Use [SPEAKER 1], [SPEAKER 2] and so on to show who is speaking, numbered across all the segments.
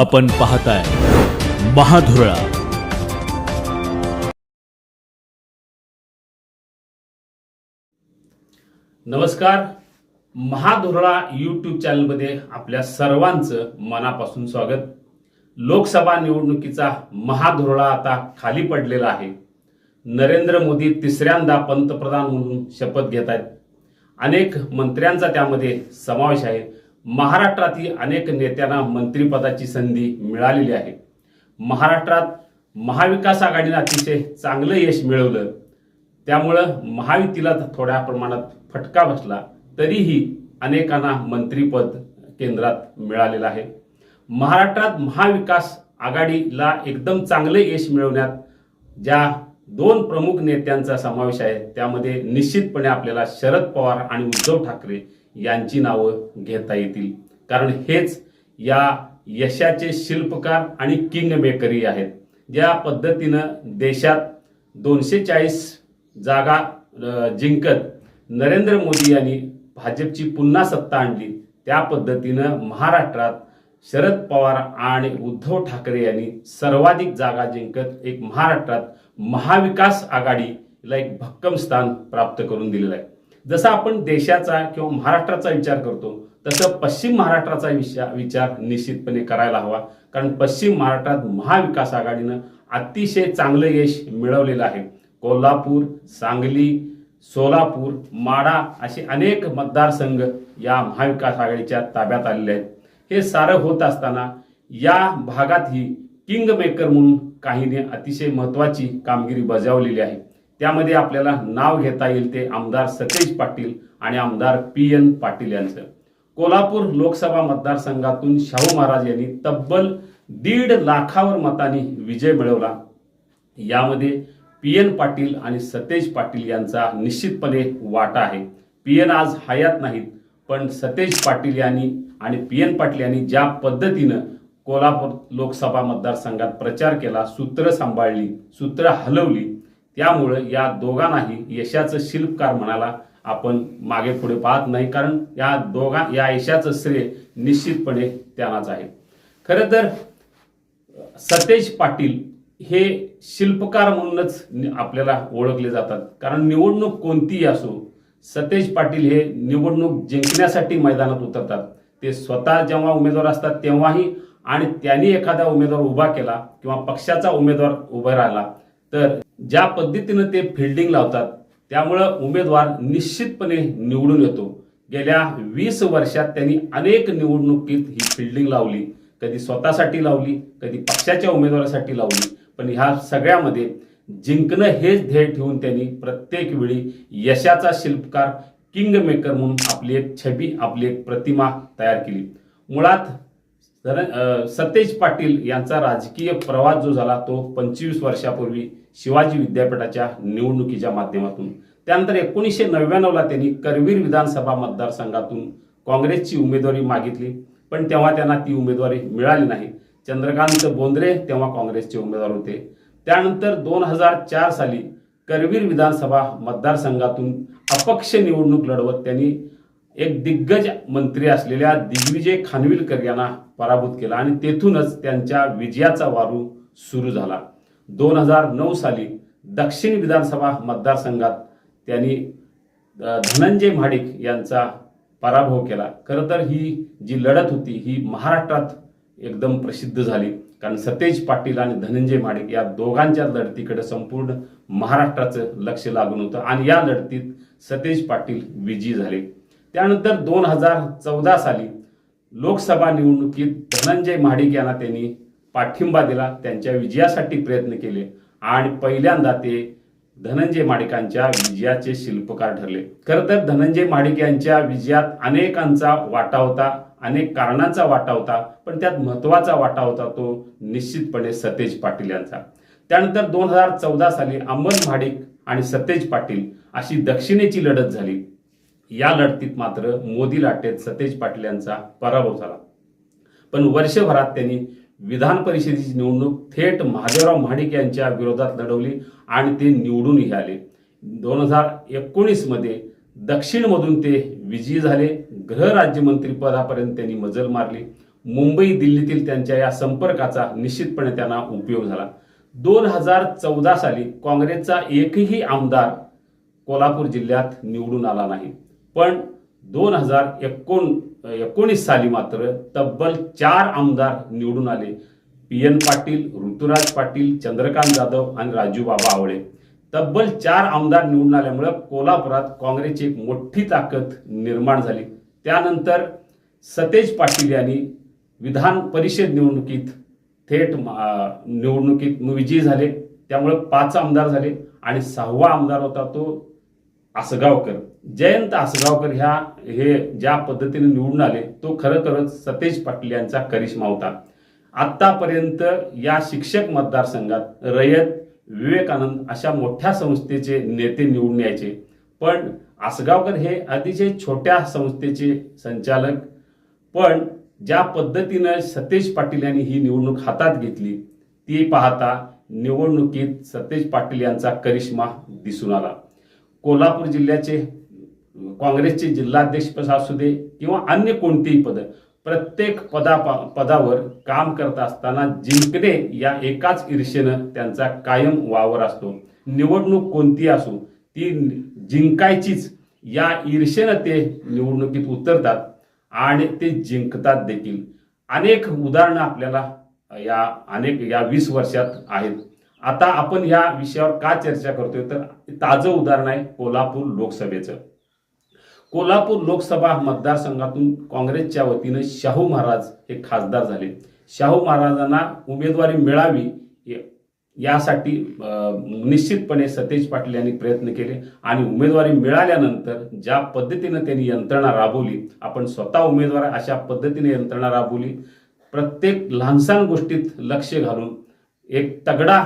[SPEAKER 1] आपण पाहताय महाधुरळा.
[SPEAKER 2] नमस्कार. महाधुरळा यूट्यूब चॅनलमध्ये आपल्या सर्वांचं मनापासून स्वागत. लोकसभा निवडणुकीचा महाधुरळा आता खाली पडलेला आहे. नरेंद्र मोदी तिसऱ्यांदा पंतप्रधान म्हणून शपथ घेत आहेत अनेक मंत्र्यांचा त्यामध्ये समावेश आहे. महाराष्ट्रातील अनेक नेत्यांना मंत्रिपदाची संधी मिळालेली आहे. महाराष्ट्रात महाविकास आघाडीनं अतिशय चांगलं यश मिळवलं. त्यामुळं महायुतीला थोड्या प्रमाणात फटका बसला तरीही अनेकांना मंत्रीपद केंद्रात मिळालेलं आहे. महाराष्ट्रात महाविकास आघाडीला एकदम चांगले यश मिळवण्यात ज्या दोन प्रमुख नेत्यांचा समावेश आहे त्यामध्ये निश्चितपणे आपल्याला शरद पवार आणि उद्धव ठाकरे यांची नावं घेता येतील. कारण हेच या यशाचे शिल्पकार आणि किंग मेकरी आहेत. ज्या पद्धतीनं देशात दोनशे चाळीस जागा जिंकत नरेंद्र मोदी यांनी भाजपची पुन्हा सत्ता आणली त्या पद्धतीनं महाराष्ट्रात शरद पवार आणि उद्धव ठाकरे यांनी सर्वाधिक जागा जिंकत एक महाराष्ट्रात महाविकास आघाडीला एक भक्कम स्थान प्राप्त करून दिलेलं आहे. जसं आपण देशाचा किंवा महाराष्ट्राचा विचार करतो तसं पश्चिम महाराष्ट्राचा विचार विचार निश्चितपणे करायला हवा. कारण पश्चिम महाराष्ट्रात महाविकास आघाडीनं अतिशय चांगलं यश मिळवलेलं आहे. कोल्हापूर सांगली सोलापूर माडा असे अनेक मतदारसंघ या महाविकास आघाडीच्या ताब्यात आलेले आहेत. हे सारं होत असताना या भागातही किंग मेकर म्हणून काहीने अतिशय महत्वाची कामगिरी बजावलेली आहे. त्यामध्ये आपल्याला नाव घेता येईल ते आमदार सतेज पाटील आणि आमदार पी एन पाटील यांचं. कोल्हापूर लोकसभा मतदारसंघातून शाहू महाराज यांनी तब्बल दीड लाखावर मतांनी विजय मिळवला. यामध्ये पी एन पाटील आणि सतेज पाटील यांचा निश्चितपणे वाटा आहे. पी एन आज हयात नाहीत पण सतेज पाटील यांनी आणि पी एन पाटील यांनी ज्या पद्धतीनं कोल्हापूर लोकसभा मतदारसंघात प्रचार केला सूत्र सांभाळली सूत्र हलवली त्यामुळं या दोघांनाही यशाचं शिल्पकार म्हणाला आपण मागे पुढे पाहत नाही कारण या दोघां या यशाचं श्रेय निश्चितपणे त्यांनाच आहे. खरं तर सतेज पाटील हे शिल्पकार म्हणूनच आपल्याला ओळखले जातात. कारण निवडणूक कोणतीही असो सतेज पाटील हे निवडणूक जिंकण्यासाठी मैदानात उतरतात. ते स्वतः जेव्हा उमेदवार असतात तेव्हाही आणि त्यांनी एखादा उमेदवार उभा केला किंवा पक्षाचा उमेदवार उभा राहिला तर ज्या पद्धतीनं ते फिल्डिंग लावतात त्यामुळं उमेदवार निश्चितपणे निवडून येतो. गेल्या वीस वर्षात त्यांनी अनेक निवडणुकीत ही फिल्डिंग लावली. कधी स्वतःसाठी लावली कधी पक्षाच्या उमेदवारासाठी लावली. पण ह्या सगळ्यामध्ये जिंकणं हेच ध्येय ठेवून त्यांनी प्रत्येक वेळी यशाचा शिल्पकार किंग मेकर म्हणून आपली एक छबी आपली एक प्रतिमा तयार केली. मुळात तर सतेज पाटील यांचा राजकीय प्रवास जो झाला तो पंचवीस वर्षापूर्वी शिवाजी विद्यापीठाच्या निवडणुकीच्या माध्यमातून. त्यानंतर एकोणीसशे नव्याण्णवला त्यांनी करवीर विधानसभा मतदारसंघातून काँग्रेसची उमेदवारी मागितली पण तेव्हा त्यांना ती उमेदवारी मिळाली नाही. चंद्रकांत बोंद्रे तेव्हा काँग्रेसचे उमेदवार होते. त्यानंतर दोन हजार चार साली करवीर विधानसभा मतदारसंघातून अपक्ष निवडणूक लढवत त्यांनी एक दिग्गज मंत्री असलेल्या दिग्विजय खानविलकर यांना पराभूत केला आणि तेथूनच त्यांच्या विजयाचा वारू सुरू झाला. दोन हजार नऊ साली दक्षिण विधानसभा मतदारसंघात त्यांनी धनंजय महाडिक यांचा पराभव केला. खरं तर ही जी लढत होती ही महाराष्ट्रात एकदम प्रसिद्ध झाली. कारण सतेज पाटील आणि धनंजय महाडिक या दोघांच्या लढतीकडे संपूर्ण महाराष्ट्राचं लक्ष लागून होतं आणि या लढतीत सतेज पाटील विजयी झाले. त्यानंतर दोन हजार चौदा साली लोकसभा निवडणुकीत धनंजय महाडिक यांना त्यांनी पाठिंबा दिला त्यांच्या विजयासाठी प्रयत्न केले आणि पहिल्यांदा ते धनंजय माडिकांच्या विजयाचे शिल्पकार ठरले. खरं तर धनंजय माडिक यांच्या विजयात अनेकांचा वाटा होता अनेक कारणांचा वाटा होता पण त्यात महत्त्वाचा वाटा होता तो निश्चितपणे सतेज पाटील यांचा. त्यानंतर दोन हजार चौदा साली अंमल महाडिक आणि सतेज पाटील अशी दक्षिणेची लढत झाली. या लढतीत मात्र मोदी लाटेत सतेज पाटील यांचा पराभव झाला. पण वर्षभरात त्यांनी विधान परिषदेची निवडणूक थेट महादेवराव महाडिक यांच्या विरोधात लढवली आणि ते निवडूनही आले. दोन हजार एकोणीसमध्ये दक्षिणमधून ते विजयी झाले. गृहराज्यमंत्री पदापर्यंत त्यांनी मजल मारली. मुंबई दिल्लीतील त्यांच्या या संपर्काचा निश्चितपणे त्यांना उपयोग झाला. दोन हजार चौदा साली काँग्रेसचा एकही आमदार कोल्हापूर जिल्ह्यात निवडून आला नाही. पण दोन हजार एकोण एकोणीस साली मात्र तब्बल चार आमदार निवडून आले. पी एन पाटील ऋतुराज पाटील चंद्रकांत जाधव आणि राजू बाबा आवळे. तब्बल चार आमदार निवडून आल्यामुळं कोल्हापुरात काँग्रेसची एक मोठी ताकद निर्माण झाली. त्यानंतर सतेज पाटील यांनी विधान परिषद निवडणुकीत थेट निवडणुकीत विजयी झाले. त्यामुळे पाच आमदार झाले आणि सहावा आमदार होता तो आसगावकर. जयंत आसगावकर ह्या हे ज्या पद्धतीने निवडून आले तो खरोखरच सतेज पाटील यांचा करिश्मा होता. आत्तापर्यंत या शिक्षक मतदारसंघात रयत विवेकानंद अशा मोठ्या संस्थेचे नेते निवडून यायचे. पण आसगावकर हे अतिशय छोट्या संस्थेचे संचालक. पण ज्या पद्धतीनं सतेज पाटील यांनी ही निवडणूक हातात घेतली ती पाहता निवडणुकीत सतेज पाटील यांचा करिश्मा दिसून आला. कोल्हापूर जिल्ह्याचे काँग्रेसचे जिल्हाध्यक्ष पद असू दे किंवा अन्य कोणतेही पद प्रत्येक पदा पदावर काम करत असताना जिंकणे या एकाच ईर्षेनं त्यांचा कायम वावर असतो. निवडणूक कोणती असो ती जिंकायचीच. या ईर्षेनं ते निवडणुकीत उतरतात आणि ते जिंकतात देखील. अनेक उदाहरणं आपल्याला या अनेक या वीस वर्षात आहेत. आता आपण या विषयावर का चर्चा करतोय? तर ताजं उदाहरण आहे कोल्हापूर लोकसभेचं. कोल्हापूर लोकसभा मतदारसंघातून काँग्रेसच्या वतीनं शाहू महाराज हे खासदार झाले. शाहू महाराजांना उमेदवारी मिळावी यासाठी निश्चितपणे सतेज पाटील यांनी प्रयत्न केले आणि उमेदवारी मिळाल्यानंतर ज्या पद्धतीनं त्यांनी यंत्रणा राबवली आपण स्वतः उमेदवार अशा पद्धतीने यंत्रणा राबवली. प्रत्येक लहानसहान गोष्टीत लक्ष घालून एक तगडा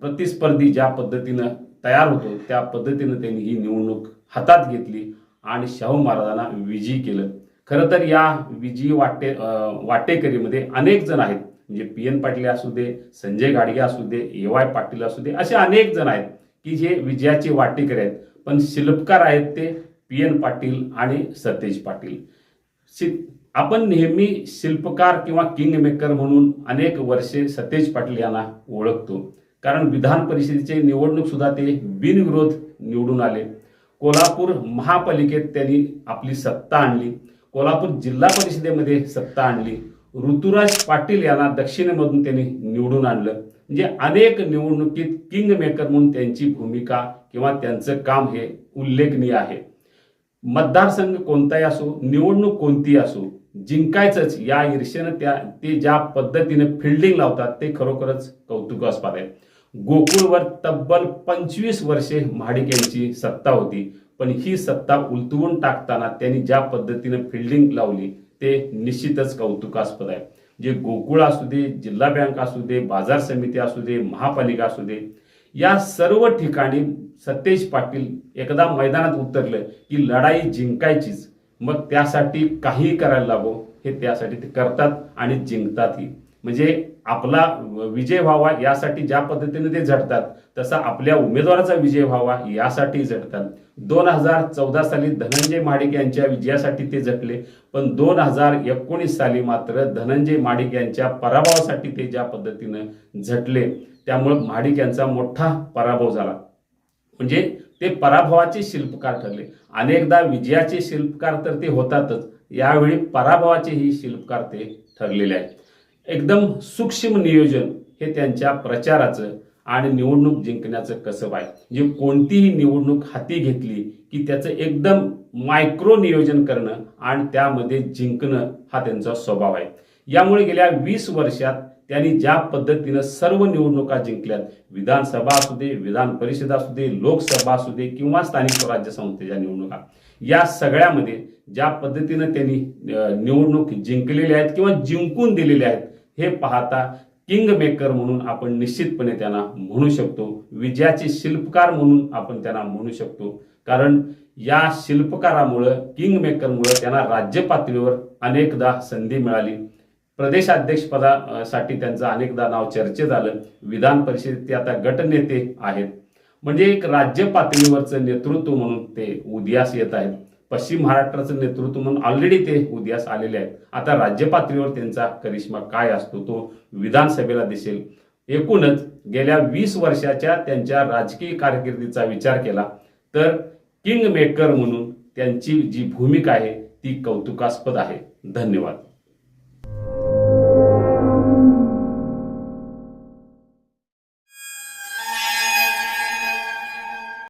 [SPEAKER 2] प्रतिस्पर्धी ज्या पद्धतीनं तयार होतो त्या पद्धतीनं त्यांनी ही निवडणूक हातात घेतली आणि शाहू महाराजांना विजयी केलं. खरं तर या विजयी वाटे वाटेकरीमध्ये अनेक जण आहेत. म्हणजे पी एन पाटील असू दे संजय गाडगे असू दे ए वाय पाटील असू दे असे अनेक जण आहेत की जे विजयाचे वाटेकरी आहेत. पण शिल्पकार आहेत ते पी एन पाटील आणि सतेज पाटील. शि- आपण नेहमी शिल्पकार किंवा किंग मेकर म्हणून अनेक वर्षे सतेज पाटील यांना ओळखतो. कारण विधान परिषदेचे निवडणूक सुद्धा ते बिनविरोध निवडून आले. कोल्हापूर महापालिकेत त्यांनी आपली सत्ता आणली. कोल्हापूर जिल्हा परिषदेमध्ये सत्ता आणली. ऋतुराज पाटील यांना दक्षिणेमधून त्यांनी निवडून आणलं. म्हणजे अनेक निवडणुकीत किंग मेकर म्हणून त्यांची भूमिका किंवा त्यांचं काम हे उल्लेखनीय आहे. मतदारसंघ कोणताही असो निवडणूक कोणतीही असो जिंकायचंच या ईर्षेनं त्या ते ज्या पद्धतीने फिल्डिंग लावतात ते खरोखरच कौतुकास्पद आहे. गोकुळवर तब्बल पंचवीस वर्षे महाडिक यांची सत्ता होती. पण ही सत्ता उलटवून टाकताना त्यांनी ज्या पद्धतीने फिल्डिंग लावली ते निश्चितच कौतुकास्पद आहे. जे गोकुळ असू दे जिल्हा बँक असू दे बाजार समिती असू दे महापालिका असू दे या सर्व ठिकाणी सतेज पाटील एकदा मैदानात उतरलं की लढाई जिंकायचीच. मग त्यासाठी काहीही करायला लागो हे त्यासाठी ते करतात आणि जिंकतातही म्हणजे आपला विजय व्हावा यासाठी ज्या पद्धतीने ते झटतात तसा आपल्या उमेदवाराचा विजय व्हावा यासाठी झटतात. दोन हजार चौदा साली धनंजय माडिक यांच्या विजयासाठी ते झटले पण दोन हजार एकोणीस साली मात्र धनंजय माडिक यांच्या पराभवासाठी ते ज्या पद्धतीनं झटले त्यामुळं माडिक यांचा मोठा पराभव झाला. म्हणजे ते पराभवाचे शिल्पकार ठरले. अनेकदा विजयाचे शिल्पकार तर ते होतातच यावेळी पराभवाचेही शिल्पकार ते ठरलेले आहेत. एकदम सूक्ष्म नियोजन हे त्यांच्या प्रचाराचं आणि निवडणूक जिंकण्याचं कसब आहे. जे कोणतीही निवडणूक हाती घेतली की त्याचं एकदम मायक्रो नियोजन करणं आणि त्यामध्ये जिंकणं हा त्यांचा स्वभाव आहे. यामुळे गेल्या वीस वर्षात त्यांनी ज्या पद्धतीनं सर्व निवडणुका जिंकल्यात विधानसभा असू दे विधान परिषद असू दे लोकसभा असू दे किंवा स्थानिक स्वराज्य संस्थेच्या निवडणुका या सगळ्यामध्ये ज्या पद्धतीनं त्यांनी निवडणूक जिंकलेल्या आहेत किंवा जिंकून दिलेल्या आहेत हे पाहता किंग मेकर म्हणून आपण निश्चितपणे त्यांना म्हणू शकतो. विजयाचे शिल्पकार म्हणून आपण त्यांना म्हणू शकतो. कारण या शिल्पकारामुळं किंग मेकरमुळं त्यांना राज्य पातळीवर अनेकदा संधी मिळाली. प्रदेशाध्यक्षपदासाठी त्यांचं अनेकदा नाव चर्चेत आलं. विधान परिषदेत ते आता गटनेते आहेत. म्हणजे एक राज्य पातळीवरचं नेतृत्व म्हणून ते उदयास येत आहेत. पश्चिम महाराष्ट्राचं नेतृत्व म्हणून ऑलरेडी ते उदयास आलेले आहेत. आता राज्य पातळीवर त्यांचा करिश्मा काय असतो तो विधानसभेला दिसेल. एकूणच गेल्या वीस वर्षाच्या त्यांच्या राजकीय कारकिर्दीचा विचार केला तर किंग मेकर म्हणून त्यांची जी भूमिका आहे ती कौतुकास्पद आहे. धन्यवाद.